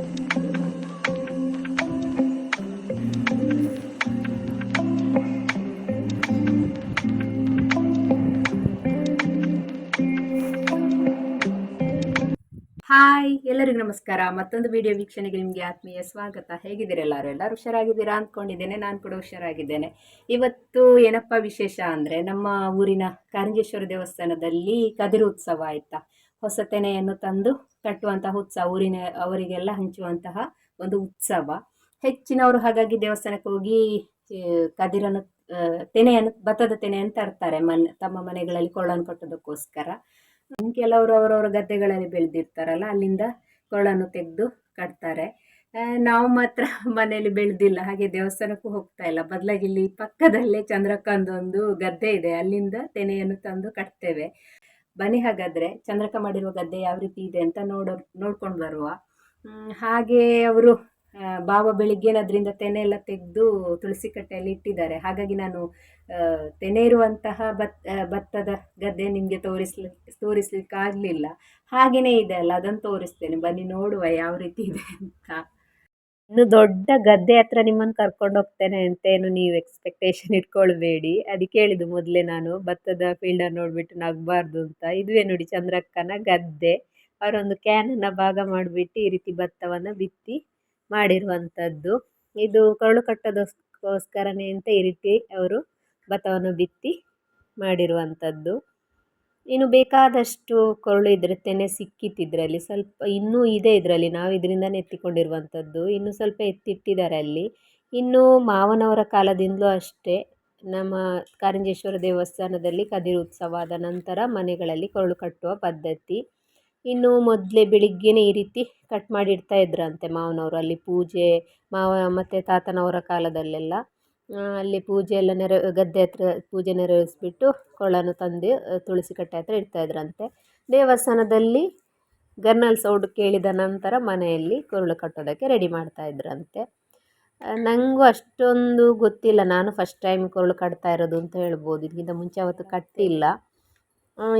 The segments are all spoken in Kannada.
ಹಾಯ್, ಎಲ್ಲರಿಗೂ ನಮಸ್ಕಾರ. ಮತ್ತೊಂದು ವಿಡಿಯೋ ವೀಕ್ಷಣೆಗೆ ನಿಮಗೆ ಆತ್ಮೀಯ ಸ್ವಾಗತ. ಹೇಗಿದ್ದೀರಾ ಎಲ್ಲರೂ? ಎಲ್ಲರೂ ಹುಷಾರಾಗಿದ್ದೀರಾ ಅಂದ್ಕೊಂಡಿದ್ದೇನೆ. ನಾನು ಕೂಡ ಹುಷಾರಾಗಿದ್ದೇನೆ. ಇವತ್ತು ಏನಪ್ಪ ವಿಶೇಷ ಅಂದರೆ ನಮ್ಮ ಊರಿನ ಕಾರಂಜೇಶ್ವರ ದೇವಸ್ಥಾನದಲ್ಲಿ ಕದಿರು ಉತ್ಸವ ಆಯಿತಾ? ಹೊಸ ತೆನೆಯನ್ನು ತಂದು ಕಟ್ಟುವಂತಹ ಉತ್ಸವ, ಊರಿನ ಅವರಿಗೆಲ್ಲ ಹಂಚುವಂತಹ ಒಂದು ಉತ್ಸವ. ಹೆಚ್ಚಿನವರು ಹಾಗಾಗಿ ದೇವಸ್ಥಾನಕ್ಕೆ ಹೋಗಿ ಕದಿರನ್ನು ತೆನೆಯನ್ನು ಭತ್ತದ ತೆನೆಯನ್ನು ತರ್ತಾರೆ ಮನೆ, ತಮ್ಮ ಮನೆಗಳಲ್ಲಿ ಕೊಳ್ಳನ್ನು ಕಟ್ಟೋದಕ್ಕೋಸ್ಕರ ಕೆಲವರು ಅವರವರ ಗದ್ದೆಗಳಲ್ಲಿ ಬೆಳೆದಿರ್ತಾರಲ್ಲ, ಅಲ್ಲಿಂದ ಕೊಳ್ಳನ್ನು ತೆಗೆದು ಕಟ್ತಾರೆ. ನಾವು ಮಾತ್ರ ಮನೆಯಲ್ಲಿ ಬೆಳೆದಿಲ್ಲ, ಹಾಗೆ ದೇವಸ್ಥಾನಕ್ಕೂ ಹೋಗ್ತಾ ಇಲ್ಲ. ಬದಲಾಗಿ ಇಲ್ಲಿ ಪಕ್ಕದಲ್ಲೇ ಚಂದ್ರಕ್ಕಂದೊಂದು ಗದ್ದೆ ಇದೆ, ಅಲ್ಲಿಂದ ತೆನೆಯನ್ನು ತಂದು ಕಟ್ತೇವೆ. ಬನ್ನಿ ಹಾಗಾದರೆ ಚಂದ್ರಕ ಮಾಡಿರುವ ಗದ್ದೆ ಯಾವ ರೀತಿ ಇದೆ ಅಂತ ನೋಡೋ, ನೋಡ್ಕೊಂಡು ಬರುವ. ಹಾಗೆ ಅವರು ಬಾವ ಬೆಳಿಗ್ಗೆ ಅದರಿಂದ ತೆನೆ ಎಲ್ಲ ತೆಗೆದು ತುಳಸಿ ಕಟ್ಟೆಯಲ್ಲಿ ಇಟ್ಟಿದ್ದಾರೆ. ಹಾಗಾಗಿ ನಾನು ತೆನೆ ಇರುವಂತಹ ಭತ್ ಭತ್ತದ ಗದ್ದೆ ನಿಮಗೆ ತೋರಿಸ್ಲಿ ತೋರಿಸ್ಲಿಕ್ಕೆ ಆಗಲಿಲ್ಲ ಹಾಗೆಯೇ ಇದೆ ಅಲ್ಲ, ಅದನ್ನು ತೋರಿಸ್ತೇನೆ. ಬನ್ನಿ ನೋಡುವ ಯಾವ ರೀತಿ ಇದೆ ಅಂತ. ಇನ್ನು ದೊಡ್ಡ ಗದ್ದೆ ಹತ್ರ ನಿಮ್ಮನ್ನು ಕರ್ಕೊಂಡು ಹೋಗ್ತೇನೆ ಅಂತ ಏನು ನೀವು ಎಕ್ಸ್ಪೆಕ್ಟೇಷನ್ ಇಟ್ಕೊಳ್ಬೇಡಿ. ಅದಕ್ಕೆ ಹೇಳಿದ್ದು ಮೊದಲೇ ನಾನು, ಭತ್ತದ ಫೀಲ್ಡನ್ನು ನೋಡಿಬಿಟ್ಟು ನಗಬಾರ್ದು ಅಂತ. ಇದುವೇ ನೋಡಿ ಚಂದ್ರಕ್ಕನ ಗದ್ದೆ. ಅವರೊಂದು ಕ್ಯಾನನ್ನು ಭಾಗ ಮಾಡಿಬಿಟ್ಟು ಈ ರೀತಿ ಭತ್ತವನ್ನು ಬಿತ್ತಿ ಮಾಡಿರುವಂಥದ್ದು. ಇದು ಕರುಳು ಕಟ್ಟೋದಕ್ಕೋಸ್ಕರನೇ ಅಂತ ಈ ರೀತಿ ಅವರು ಭತ್ತವನ್ನು ಬಿತ್ತಿ ಮಾಡಿರುವಂಥದ್ದು. ಇನ್ನು ಬೇಕಾದಷ್ಟು ಕೊರಳು ಇದ್ದರೆ ತೆನೆ ಸಿಕ್ಕಿತ್ತು ಇದರಲ್ಲಿ ಸ್ವಲ್ಪ ಇನ್ನೂ ಇದೆ ಇದರಲ್ಲಿ. ನಾವು ಇದರಿಂದನೇ ಎತ್ತಿಕೊಂಡಿರುವಂಥದ್ದು. ಇನ್ನೂ ಸ್ವಲ್ಪ ಎತ್ತಿಟ್ಟಿದ್ದಾರೆ ಅಲ್ಲಿ. ಇನ್ನು ಮಾವನವರ ಕಾಲದಿಂದಲೂ ಅಷ್ಟೇ ನಮ್ಮ ಕಾರಂಜೇಶ್ವರ ದೇವಸ್ಥಾನದಲ್ಲಿ ಕದಿರು ಉತ್ಸವ ಆದ ನಂತರ ಮನೆಗಳಲ್ಲಿ ಕೊರಳು ಕಟ್ಟುವ ಪದ್ಧತಿ. ಇನ್ನು ಮೊದಲೇ ಬೆಳಿಗ್ಗೆನೇ ಈ ರೀತಿ ಕಟ್ ಮಾಡಿ ಇಡ್ತಾ ಇದ್ರಂತೆ ಮಾವನವರು. ಅಲ್ಲಿ ಪೂಜೆ, ಮಾವ ಮತ್ತು ತಾತನವರ ಕಾಲದಲ್ಲೆಲ್ಲ. ಅಲ್ಲಿ ಪೂಜೆ ಎಲ್ಲ ನೆರ ಗದ್ದೆ ಹತ್ರ ಪೂಜೆ ನೆರವೇರಿಸ್ಬಿಟ್ಟು ಕೊರಳನ್ನು ತಂದು ತುಳಸಿ ಕಟ್ಟೆ ಹತ್ರ ಇಡ್ತಾ ಇದ್ರಂತೆ. ದೇವಸ್ಥಾನದಲ್ಲಿ ಗರ್ನಲ್ ಸೌಂಡ್ ಕೇಳಿದ ನಂತರ ಮನೆಯಲ್ಲಿ ಕೊರಳು ಕಟ್ಟೋದಕ್ಕೆ ರೆಡಿ ಮಾಡ್ತಾ ಇದ್ರಂತೆ. ಆ, ನನಗೂ ಅಷ್ಟೊಂದು ಗೊತ್ತಿಲ್ಲ. ನಾನು ಫಸ್ಟ್ ಟೈಮ್ ಕೊರಳು ಕಟ್ತಾ ಇರೋದು ಅಂತ ಹೇಳ್ಬೋದು. ಇದಕ್ಕಿಂತ ಮುಂಚೆ ಅವತ್ತು ಕಟ್ಟಿಲ್ಲ.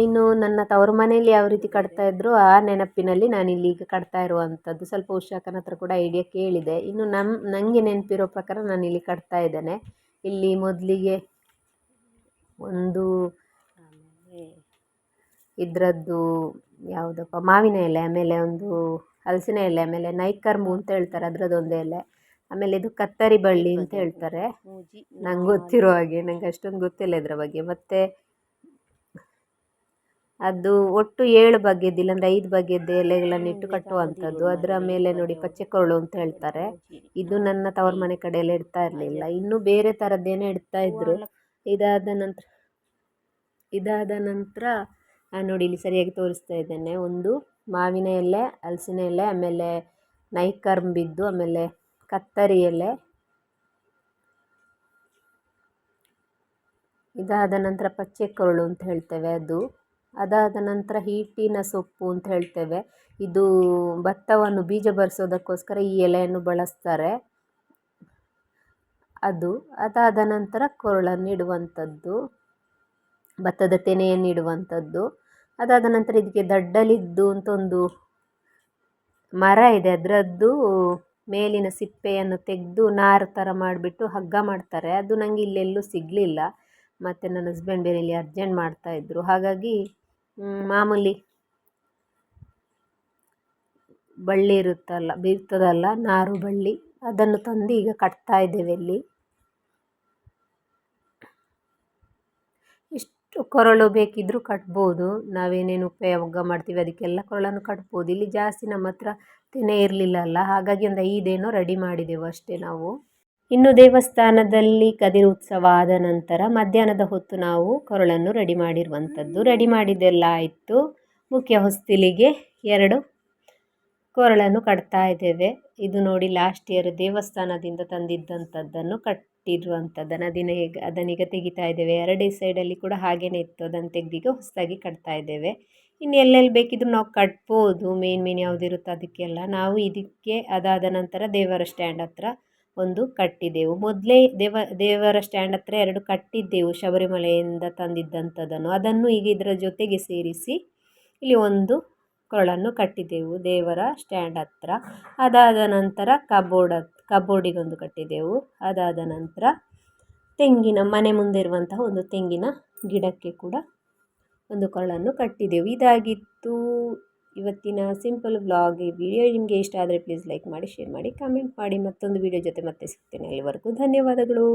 ಇನ್ನು ನನ್ನ ತವರು ಮನೆಯಲ್ಲಿ ಯಾವ ರೀತಿ ಕಟ್ತಾ ಇದ್ದರು ಆ ನೆನಪಿನಲ್ಲಿ ನಾನು ಇಲ್ಲಿ ಈಗ ಕಟ್ತಾ ಇರುವಂಥದ್ದು. ಸ್ವಲ್ಪ ಉಷಾಕನ ಹತ್ರ ಕೂಡ ಐಡಿಯಾ ಕೇಳಿದೆ. ಇನ್ನು ನಮ್ಮ ನನಗೆ ನೆನಪಿರೋ ಪ್ರಕಾರ ನಾನು ಇಲ್ಲಿ ಕಟ್ತಾ ಇದ್ದೇನೆ. ಇಲ್ಲಿ ಮೊದಲಿಗೆ ಒಂದು ಇದರದ್ದು ಯಾವುದಪ್ಪ ಮಾವಿನ ಎಲೆ ಆಮೇಲೆ ಒಂದು ಹಲಸಿನ ಎಲೆ ಆಮೇಲೆ ನೈಕರ್ಮು ಅಂತ ಹೇಳ್ತಾರೆ ಅದರದ್ದೊಂದು ಎಲೆ ಆಮೇಲೆ ಇದು ಕತ್ತರಿ ಬಳ್ಳಿ ಅಂತ ಹೇಳ್ತಾರೆ. ನಂಗೆ ಗೊತ್ತಿರೋ ಹಾಗೆ ನಂಗೆ ಅಷ್ಟೊಂದು ಗೊತ್ತಿಲ್ಲ ಇದರ ಬಗ್ಗೆ. ಮತ್ತು ಅದು ಒಟ್ಟು ಏಳು ಬಗೆಯದ್ದು, ಇಲ್ಲಾಂದ್ರೆ ಐದು ಬಗೆಯದ್ದು ಎಲೆಗಳನ್ನು ಇಟ್ಟು ಕಟ್ಟುವಂಥದ್ದು. ಅದರ ಮೇಲೆ ನೋಡಿ ಪಚ್ಚೆ ಕೊರಳು ಅಂತ ಹೇಳ್ತಾರೆ. ಇದು ನನ್ನ ತವರು ಮನೆ ಕಡೆಯಲ್ಲಿ ಇಡ್ತಾ ಇರಲಿಲ್ಲ. ಇನ್ನು ಬೇರೆ ಥರದ್ದೇನೋ ಇಡ್ತಾ ಇದ್ರು. ಇದಾದ ನಂತರ ಇದಾದ ನಂತರ ನೋಡಿ ಇಲ್ಲಿ ಸರಿಯಾಗಿ ತೋರಿಸ್ತಾ ಇದ್ದೇನೆ. ಒಂದು ಮಾವಿನ ಎಲೆ, ಹಲಸಿನ ಎಲೆ, ಆಮೇಲೆ ನೈಕರ್ಂಬಿದ್ದು ಆಮೇಲೆ ಕತ್ತರಿ ಎಲೆ. ಇದಾದ ನಂತರ ಪಚ್ಚೆ ಕೊರಳು ಅಂತ ಹೇಳ್ತೇವೆ ಅದು. ಅದಾದ ನಂತರ ಹಿಟ್ಟಿನ ಸೊಪ್ಪು ಅಂತ ಹೇಳ್ತೇವೆ. ಇದು ಭತ್ತವನ್ನು ಬೀಜ ಬರಿಸೋದಕ್ಕೋಸ್ಕರ ಈ ಎಲೆಯನ್ನು ಬಳಸ್ತಾರೆ. ಅದು ಅದಾದ ನಂತರ ಕೊರಳನ್ನು ಇಡುವಂಥದ್ದು, ಭತ್ತದ ತೆನೆಯನ್ನು ಇಡುವಂಥದ್ದು. ಅದಾದ ನಂತರ ಇದಕ್ಕೆ ದಡ್ಡಲಿದ್ದು ಅಂತ ಒಂದು ಮರ ಇದೆ. ಅದರದ್ದು ಮೇಲಿನ ಸಿಪ್ಪೆಯನ್ನು ತೆಗೆದು ನಾರು ಥರ ಮಾಡಿಬಿಟ್ಟು ಹಗ್ಗ ಮಾಡ್ತಾರೆ. ಅದು ನನಗೆ ಇಲ್ಲೆಲ್ಲೂ ಸಿಗಲಿಲ್ಲ. ಮತ್ತು ನನ್ನ ಹಸ್ಬೆಂಡ್ ಬೇರೆ ಇಲ್ಲಿ ಅರ್ಜೆಂಟ್ ಮಾಡ್ತಾಯಿದ್ರು ಹಾಗಾಗಿ ಮಾಮೂಲಿ. ಬಳ್ಳಿ ಇರುತ್ತಲ್ಲ ಬೀರ್ತದಲ್ಲ ನಾರು ಬಳ್ಳಿ, ಅದನ್ನು ತಂದು ಈಗ ಕಟ್ತಾ ಇದ್ದೇವೆ ಇಲ್ಲಿ. ಎಷ್ಟು ಕೊರಳು ಬೇಕಿದ್ದರೂ ಕಟ್ಬೋದು. ನಾವೇನೇನು ಉಪಯೋಗ ಮಾಡ್ತೀವಿ, ಅದಕ್ಕೆಲ್ಲ ಕೊರಳನ್ನು ಕಟ್ಬೋದು. ಇಲ್ಲಿ ಜಾಸ್ತಿ ನಮ್ಮ ಹತ್ರ ತೆನೆ ಇರಲಿಲ್ಲ ಅಲ್ಲ, ಹಾಗಾಗಿ ಒಂದು ಐದೇನೋ ರೆಡಿ ಮಾಡಿದೆವು ಅಷ್ಟೇ ನಾವು. ಇನ್ನು ದೇವಸ್ಥಾನದಲ್ಲಿ ಕದಿರು ಉತ್ಸವ ಆದ ನಂತರ ಮಧ್ಯಾಹ್ನದ ಹೊತ್ತು ನಾವು ಕೊರಳನ್ನು ರೆಡಿ ಮಾಡಿರುವಂಥದ್ದು. ರೆಡಿ ಮಾಡಿದ್ದೆಲ್ಲ ಆಯಿತು. ಮುಖ್ಯ ಹೊಸ್ತಿಲಿಗೆ ಎರಡು ಕೊರಳನ್ನು ಕಟ್ತಾ ಇದ್ದೇವೆ. ಇದು ನೋಡಿ ಲಾಸ್ಟ್ ಇಯರ್ ದೇವಸ್ಥಾನದಿಂದ ತಂದಿದ್ದಂಥದ್ದನ್ನು ಕಟ್ಟಿರುವಂಥದ್ದನ್ನು ಅದನ್ನ ಈಗ ಅದನ್ನೀಗ ತೆಗಿತಾ ಇದ್ದೇವೆ. ಎರಡೇ ಸೈಡಲ್ಲಿ ಕೂಡ ಹಾಗೇನೇ ಇತ್ತು. ಅದನ್ನು ತೆಗೆದೀಗ ಹೊಸದಾಗಿ ಕಟ್ತಾ ಇದ್ದೇವೆ. ಇನ್ನು ಎಲ್ಲೆಲ್ಲಿ ಬೇಕಿದ್ರೂ ನಾವು ಕಟ್ಬೋದು. ಮೇನ್ ಮೇನ್ ಯಾವುದಿರುತ್ತೋ ಅದಕ್ಕೆಲ್ಲ. ನಾವು ಇದಕ್ಕೆ ಅದಾದ ನಂತರ ದೇವರ ಸ್ಟ್ಯಾಂಡ್ ಹತ್ರ ಒಂದು ಕಟ್ಟಿದೆವು. ಮೊದಲೇ ದೇವ, ದೇವರ ಸ್ಟ್ಯಾಂಡ್ ಹತ್ರ ಎರಡು ಕಟ್ಟಿದ್ದೆವು ಶಬರಿಮಲೆಯಿಂದ ತಂದಿದ್ದಂಥದ್ದನ್ನು. ಅದನ್ನು ಈಗ ಇದರ ಜೊತೆಗೆ ಸೇರಿಸಿ ಇಲ್ಲಿ ಒಂದು ಕೊರಳನ್ನು ಕಟ್ಟಿದ್ದೆವು ದೇವರ ಸ್ಟ್ಯಾಂಡ್ ಹತ್ರ. ಅದಾದ ನಂತರ ಕಬೋರ್ಡ್ ಕಬೋರ್ಡಿಗೊಂದು ಕಟ್ಟಿದ್ದೆವು ಅದಾದ ನಂತರ ತೆಂಗಿನ, ಮನೆ ಮುಂದೆ ಇರುವಂತಹ ಒಂದು ತೆಂಗಿನ ಗಿಡಕ್ಕೆ ಕೂಡ ಒಂದು ಕೊರಳನ್ನು ಕಟ್ಟಿದ್ದೆವು ಇದಾಗಿತ್ತು ಇವತ್ತಿನ ಸಿಂಪಲ್ ವ್ಲಾಗ್, ಈ ವಿಡಿಯೋ ನಿಮಗೆ ಇಷ್ಟ ಆದರೆ ಪ್ಲೀಸ್ ಲೈಕ್ ಮಾಡಿ ಶೇರ್ ಮಾಡಿ ಕಾಮೆಂಟ್ ಮಾಡಿ. ಮತ್ತೊಂದು ವಿಡಿಯೋ ಜೊತೆ ಮತ್ತೆ ಸಿಗ್ತೇನೆ. ಅಲ್ಲಿವರೆಗೂ ಧನ್ಯವಾದಗಳು.